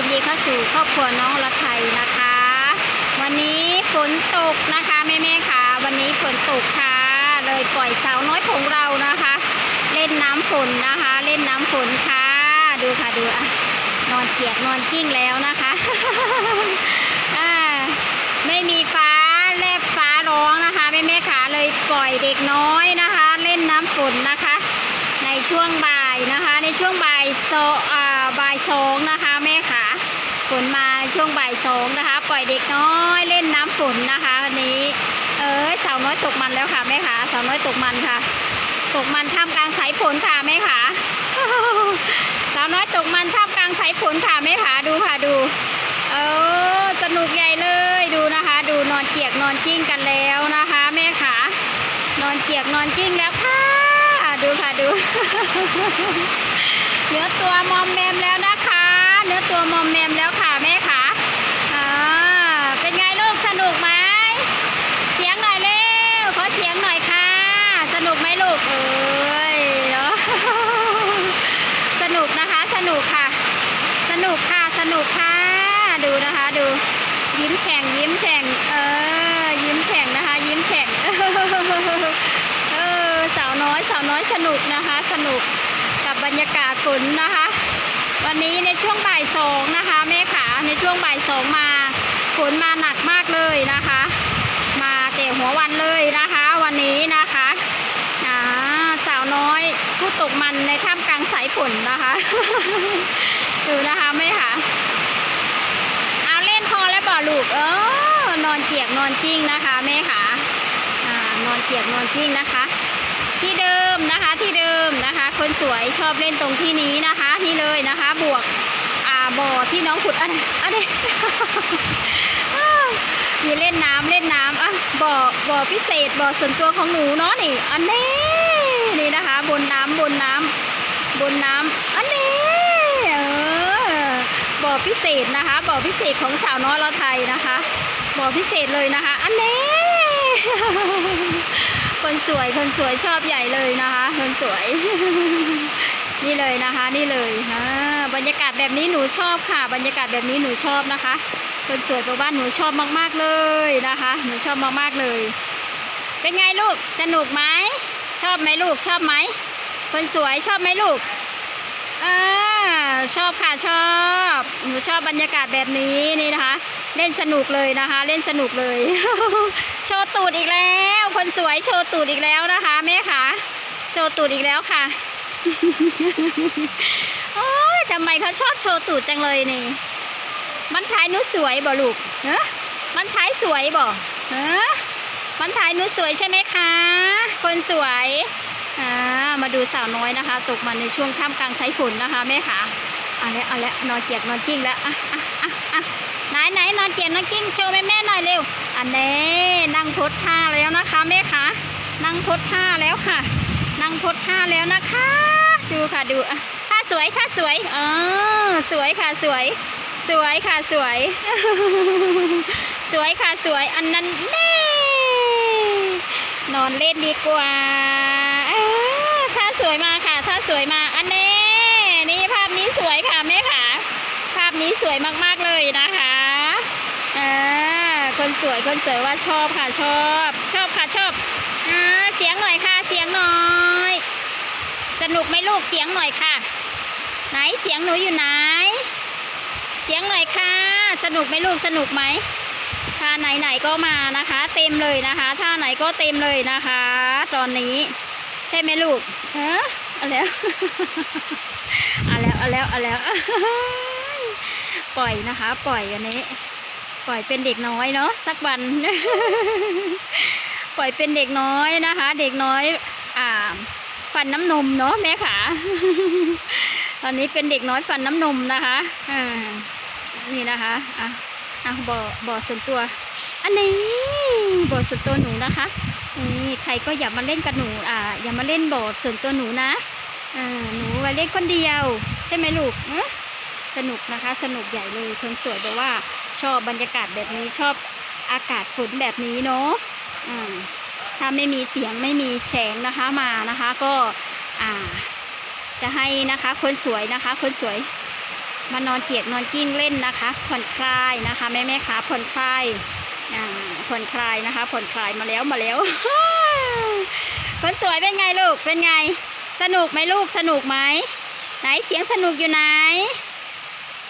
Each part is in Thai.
ยินดีเข้าสู่ครอบครัวน้องละไทยนะคะ วันนี้ฝนตกนะคะแม่แม่ๆค่ะ วันนี้ฝนตกค่ะ เลยปล่อยสาวน้อยของเรานะคะ เล่นน้ำฝนนะคะ เล่นน้ำฝนค่ะ ดูค่ะดูอะนอนเกียกนอนกิ้งแล้วนะคะไม่มีฟ้าแลบฟ้าร้องนะคะแม่แม่ๆค่ะเลยปล่อยเด็กน้อยนะคะ เล่นน้ำฝนนะคะ ในช่วงบ่ายนะคะ ในช่วงบ่ายโซอ่าบ่ายสองนะคะแม่ค่ะ ฝนมาช่วงบ่ายสองนะคะ ปล่อยเด็กน้อยเล่นน้ำฝนนะคะวันนี้เออสาวน้อยตกมันแล้วค่ะแม่ค่ะสาวน้อยตกมันค่ะ ตกมันท่ามกลางสายฝนค่ะแม่ค่ะสาวน้อยตกมันท่ามกลางสายฝนค่ะแม่ค่ะดูค่ะดู เออสนุกใหญ่เลยดูนะคะ ดูนอนเกียกนอนกิ้งกันแล้วนะคะ แม่ค่ะนอนเกียกนอนกิ้งแล้วค่ะดูค่ะดูเนื้อตัวมอมแมมแล้วนะคะ เนื้อตัวมอมแมมแล้วค่ะแม่ค่ะอ่าเป็นไงลูกสนุกไหมเสียงหน่อยเร็วขอเสียงหน่อยค่ะ สนุกไหมลูกเอ้ยเนาะสนุกนะคะสนุกค่ะ สนุกค่ะสนุกค่ะดูนะคะดูยิ้มแฉ่งยิ้มแฉ่งเออยิ้มแฉ่งนะคะ ยิ้มแฉ่งเออสาวน้อยสาวน้อยสนุกนะคะ สนุกกับบรรยากาศฝนนะคะ วันนี้ในช่วงบ่ายสองนะคะแม่ขาในช่วงบ่ายสองมาฝนมาหนักมากเลยนะคะ มาแต่หัววันเลยนะคะ วันนี้นะคะอ่าสาวน้อยผู้ตกมันในท่ามกลางสายฝนนะคะดูนะคะแม่ค่ะเอาเล่นพอแล้วบ่ลูกเออนอนเกียกนอนกิ้งนะคะแม่ค่ะอ่านอนเกียกนอนกิ้งนะคะ ที่เดิมนะคะที่เดิมนะคะ คนสวยชอบเล่นตรงที่นี้นะคะ นี่เลยนะคะ บวกอ่าบ่อที่น้องขุดอันอันนี้มีเล่นน้ำเล่นน้ำอะบ่อบ่อพิเศษบ่อส่วนตัวของหนูเนาะนี่อันนี้นี่นะคะ บนน้ำบนน้ำบนน้ำอันนี้เออบ่อพิเศษนะคะบ่อพิเศษของสาวน้อยเราไทยนะคะบ่อพิเศษเลยนะคะ อันนี้ คนสวยคนสวยชอบใหญ่เลยนะคะ คนสวย นี่เลยนะคะ นี่เลยอ่าบรรยากาศแบบนี้หนูชอบค่ะ บรรยากาศแบบนี้หนูชอบนะคะ คนสวยบอกว่านหนูชอบมากๆเลยนะคะ หนูชอบมากๆเลย เป็นไงลูกสนุกไหมชอบไหมลูกชอบไหมคนสวยชอบไหมลูกอ่าชอบค่ะชอบ หนูชอบบรรยากาศแบบนี้นี่นะคะ เล่นสนุกเลยนะคะ เล่นสนุกเลย โชว์ตูดอีกแล้ว คนสวยโชว์ตูดอีกแล้วนะคะแม่ค่ะโชว์ตูดอีกแล้วค่ะโอ้ยทำไมเขาชอบโชว์ตูดจังเลยนี่มันถ่ายนูสวยบ่ลูกเนอะมันถ่ายสวยบ่เนอะมันถ่ายนูสวยใช่ไหมคะ คนสวยอ่ามาดูสาวน้อยนะคะ ตกมันในช่วงท่ามกลางสายฝนนะคะแม่ค่ะ เอาละเอาละนอนเกียกนอนกิ้งแล้วอะอะอะอะไหนไหนนอนเกียกนอนกิ้งโชว์แม่แม่หน่อยเร็วอันนี้นั่งพดท่าแล้วนะคะแม่คะนั่งพดท่าแล้วค่ะ นั่งพดท่าแล้วนะคะ ดูค่ะดูอะท่าสวยท่าสวยเออสวยค่ะสวย สวยค่ะสวย สวยค่ะสวยอันนั้นแน่นอนเล่นดีกว่าเออถ้าสวยมาค่ะถ้าสวยมาอันนี้ภาพนี้สวยค่ะแม่ค่ะ ภาพนี้สวยมากๆเลยนะคะอ่าคน สวยคนสวยว่าชอบค่ะชอบ ชอบค่ะชอบอเสียงหน่อยค่ะ เสียงหน่อย สนุกไหมลูกเสียงหน่อยค่ะ ไหนเสียงหนูอยู่ไหน เสียงหน่อยค่ะ สนุกไหมลูกสนุกไหมท่าไหนๆก็มานะคะ เต็มเลยนะคะท่าไหนก็เต็มเลยนะคะ ตอนนี้ ใช่ไหมลูกเออเอาแล้วเอาแล้วเอาแล้วเอาแล้วปล่อยนะคะ ปล่อยอันนี้ ปล่อยเป็นเด็กน้อยเนาะสักวัน ปล่อยเป็นเด็กน้อยนะคะ เด็กน้อยอ่าฟันน้ำนมเนาะแม่ขาตอนนี้เป็นเด็กน้อยฟันน้ำนมนะคะอ่านี่นะคะอะอะบ่อบ่อส่วนตัว อันนี้บ่อส่วนตัวหนูนะคะนี่ใครก็อย่ามาเล่นกับหนูอ่าอย่ามาเล่นบ่อส่วนตัวหนูนะอ่าหนูไว้เล่นคนเดียว ใช่ไหมลูกอ๊ะ สนุกนะคะ สนุกใหญ่เลยคนสวยบอกว่าชอบบรรยากาศแบบนี้ชอบอากาศฝนแบบนี้เนาะถ้าไม่มีเสียงไม่มีแสงนะคะมานะคะก็จะให้นะคะคนสวยนะคะ คนสวยมานอนเกียกนอนกิ้งเล่นนะคะผ่อนคลายนะคะแม่แม่ขาผ่อนคลายผ่อนคลายนะคะผ่อนคลายมาแล้วมาแล้ว คนสวยเป็นไงลูกเป็นไง สนุกไหมลูกสนุกไหมไหนเสียงสนุกอยู่ไหน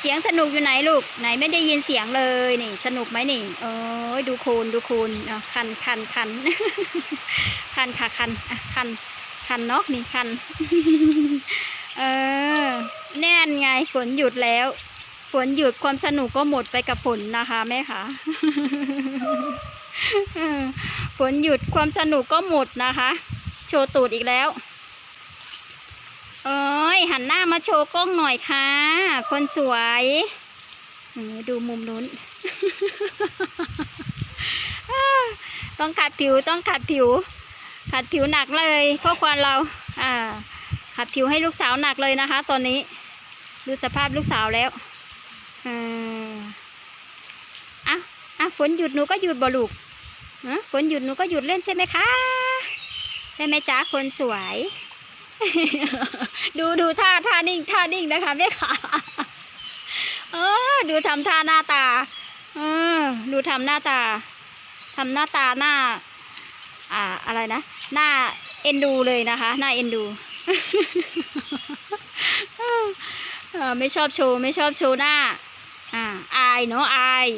เสียงสนุกอยู่ไหนลูกไหนไม่ได้ยินเสียงเลยนี่ สนุกไหมนี่โอ้ยดูโคนดูโคนอะคันคันคันคันค่ะคันอะคันคันนาะนี่คัน เออแน่นไงฝนหยุดแล้ว ฝนหยุดความสนุกก็หมดไปกับฝนนะคะแม่คะฝนหยุดความสนุกก็หมดนะคะ โชว์ตูดอีกแล้ว เอ้ยหันหน้ามาโชว์กล้องหน่อยค่ะ คนสวยดูมุมนู้น ต้องขัดผิวต้องขัดผิว ขัดผิวหนักเลยพ่อควานเราอ่าขัดผิวให้ลูกสาวหนักเลยนะคะ ตอนนี้ ดูสภาพลูกสาวแล้วอ่าอะอะฝนหยุดหนูก็หยุดบ่ลูกฝนหยุดหนูก็หยุดเล่นใช่ไหมคะ ใช่ไหมจ๊ะคนสวย ดูดูท่าท่านิ่งท่านิ่งนะคะแม่ขาเออดูทำท่าหน้าตา เออ ดูทำหน้าตาทำหน้าตาหน้า อ่าอะไรนะหน้าเอ็นดูเลยนะคะ หน้าเอ็นดูเออไม่ชอบโชว์ไม่ชอบโชว์หน้า อ่าอายเนาะอาย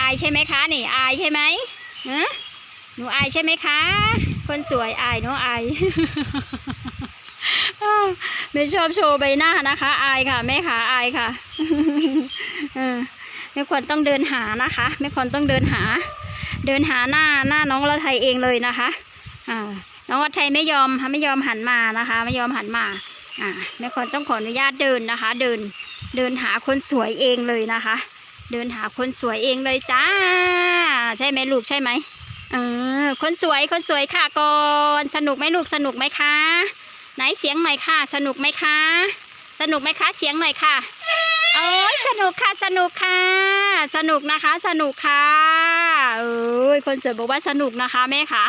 อายใช่ไหมคะนี่อายใช่ไหมฮะหนูอายใช่ไหมคะ คนสวยอายเนาะอาย ไม่ชอบโชว์ใบหน้านะคะ อายค่ะแม่ขาอายค่ะเออแม่ควรต้องเดินหานะคะแม่ควรต้องเดินหา เดินหาหน้าหน้าน้องละไทยเองเลยนะคะอ่าน้องละไทยไม่ยอมไม่ยอมหันมานะคะ ไม่ยอมหันมาอ่าแม่ควรต้องขออนุญาตเดินนะคะ เดินเดินหาคนสวยเองเลยนะคะ เดินหาคนสวยเองเลยจ้า ใช่ไหมลูกใช่ไหมเออคนสวยคนสวยค่ะก่อนสนุกไหมลูกสนุกไหมคะ ไหนเสียงหน่อยค่ะ สนุกไหมคะ สนุกไหมคะ เสียงหน่อยค่ะโอ้ยสนุกค่ะสนุกค่ะ สนุกนะคะ สนุกค่ะเอ้ยคนสวยบอกว่าสนุกนะคะแม่ค่ะ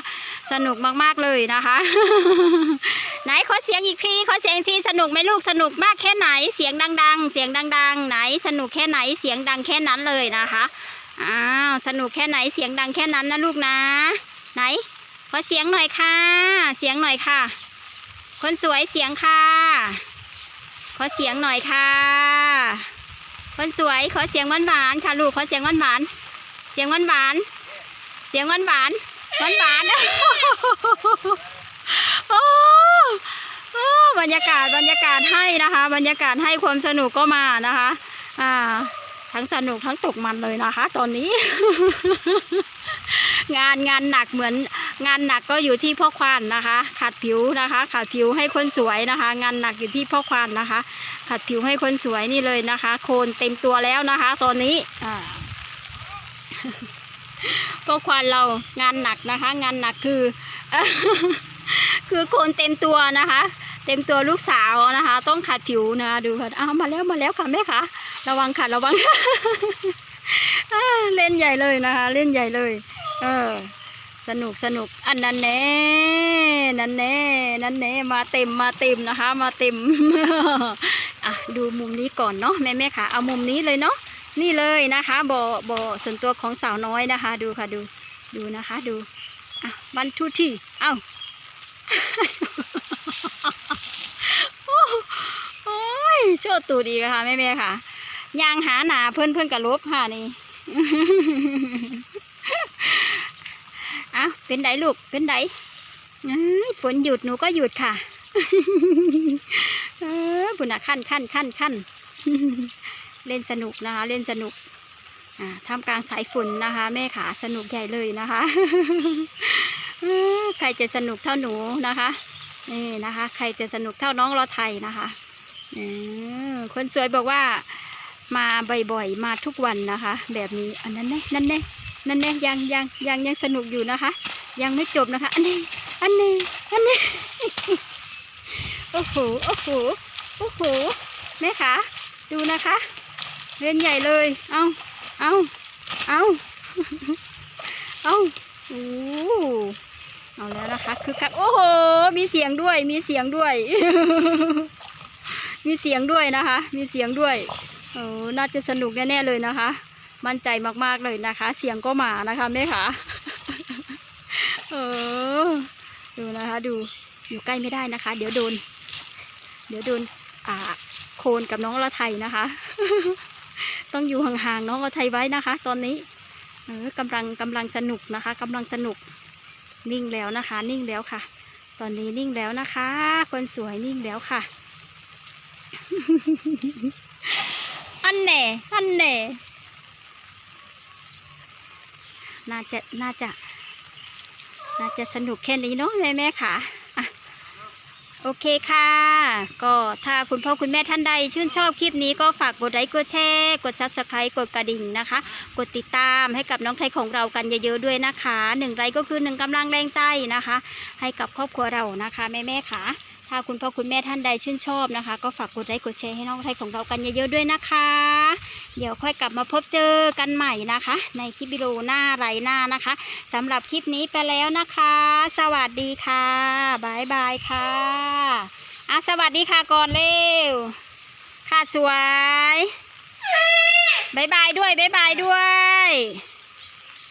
สนุกมากๆเลยนะคะ ไหนขอเสียงอีกทีขอเสียงอีกทีสนุกไหมลูกสนุกมากแค่ไหนเสียงดัง ๆ เสียงดัง ๆ ไหน สนุกแค่ไหนเสียงดังแค่นั้นเลยนะคะอ้าวสนุกแค่ไหนเสียงดังแค่นั้นนะลูกนะ ไหนขอเสียงหน่อยค่ะ เสียงหน่อยค่ะ คนสวยเสียงค่ะ ขอเสียงหน่อยค่ะ คนสวยขอเสียงหวานหวานค่ะลูกขอเสียงหวานหวานเสียงหวานหวานเสียงหวานหวานหวานหวานโอ้บรรยากาศบรรยากาศให้นะคะ บรรยากาศให้ความสนุกก็มานะคะ อ่า ทั้งสนุกทั้งตกมันเลยนะคะ ตอนนี้ งานงานหนักเหมือน งานหนักก็อยู่ที่พ่อควานนะคะ ขัดผิวนะคะ ขัดผิวให้คนสวยนะคะ งานหนักอยู่ที่พ่อควานนะคะ ขัดผิวให้คนสวยนี่เลยนะคะ โคนเต็มตัวแล้วนะคะ ตอนนี้พ่อควานเรางานหนักนะคะ งานหนักคือ คือโคนเต็มตัวนะคะ เต็มตัวลูกสาวนะคะ ต้องขัดผิวนะดูค่ะอ้าวมาแล้วมาแล้วค่ะแม่ค่ะระวังค่ะระวังเล่นใหญ่เลยนะคะ เล่นใหญ่เลย เออ สนุกสนุกอันนั้นแน่นั่นแน่นั่นแน่มาเต็มมาเต็มนะคะ มาเต็มอะดูมุมนี้ก่อนเนาะแม่แม่ค่ะเอามุมนี้เลยเนาะนี่เลยนะคะบ่อบ่อส่วนตัวของสาวน้อยนะคะ ดูค่ะดูดูนะคะดูอะวันทุที่เอ้าโอ้ยโชว์ตูดีค่ะแม่แม่ค่ะยางหาหนาเพื่อนเพื่อนกับลบค่ะนี่ เป็นไดลูก เป็นไดฝนหยุดหนูก็หยุดค่ะเออบุญนะขั้นขั้นขั้นขั้นเล่นสนุกนะคะ เล่นสนุกทำกลางสายฝนนะคะ แม่ขาสนุกใหญ่เลยนะคะใครจะสนุกเท่าหนูนะคะนี่นะคะ ใครจะสนุกเท่าน้องรอไทยนะคะคนสวยบอกว่ามาบ่อยๆ มาทุกวันนะคะ แบบนี้อันนั้นแน่นั่นแน่ นั่นแน่ยังยังยังยังสนุกอยู่นะคะ ยังไม่จบนะคะ อันนี้ อันนี้อันนี้โอ้โหโอ้โหโอ้โหแม่ขาดูนะคะเล่นใหญ่เลย เอาเอาเอาเอาโอ้เอาแล้วนะคะคือคักโอ้โห มีเสียงด้วย มีเสียงด้วย มีเสียงด้วยนะคะ มีเสียงด้วยโอ้น่าจะสนุกแน่ๆเลยนะคะ มั่นใจมากๆเลยนะคะ เสียงก็มานะคะแม่คะเออดูนะคะดูอยู่ใกล้ไม่ได้นะคะ เดี๋ยวโดน เดี๋ยวโดนอ่าโคนกับน้องละไทยนะคะ ต้องอยู่ห่างๆน้องละไทยไว้นะคะ ตอนนี้เออกำลังกำลังสนุกนะคะกำลังสนุกนิ่งแล้วนะคะ นิ่งแล้วค่ะ ตอนนี้นิ่งแล้วนะคะ คนสวยนิ่งแล้วค่ะ อันแหน่อันแหน่ น่าจะน่าจะ น่าจะสนุกแค่นี้เนาะแม่แม่ค่ะโอเคค่ะ ก็ถ้าคุณพ่อคุณแม่ท่านใด ชื่นชอบคลิปนี้ก็ฝากกดไลค์กดแชร์กด subscribe กดกระดิ่งนะคะ กดติดตามให้กับน้องไทยของเรากันเยอะๆด้วยนะคะหนึ่งไลค์ก็คือหนึ่งกำลังแรงใจนะคะ ให้กับครอบครัวเรานะคะแม่ๆค่ะ ถ้าคุณพ่อคุณแม่ท่านใดชื่นชอบนะคะ ก็ฝากกดไลค์กดแชร์ให้น้องไทยของเรากันเยอะๆด้วยนะคะ เดี๋ยวค่อยกลับมาพบเจอกันใหม่นะคะ ในคลิปวิดีโอหน้าไรหน้านะคะสำหรับคลิปนี้ไปแล้วนะคะ สวัสดีค่ะบายบายค่ะอะสวัสดีค่ะก่อนเร็วค่ะสวยบายบายด้วยบายบายด้วย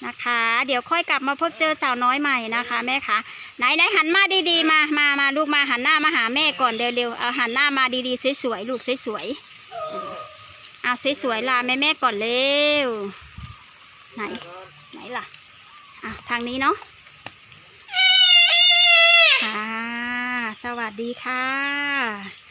นะคะ เดี๋ยวค่อยกลับมาพบเจอสาวน้อยใหม่นะคะแม่คะไหนไหนหันมาดีๆมามามาลูกมาหันหน้ามาหาแม่ก่อนเร็วๆเอาหันหน้ามาดีๆสวยๆลูกสวยๆเอาสวยๆลาแม่แม่ก่อนเร็วไหนไหนล่ะอะทางนี้เนาะค่ะสวัสดีค่ะ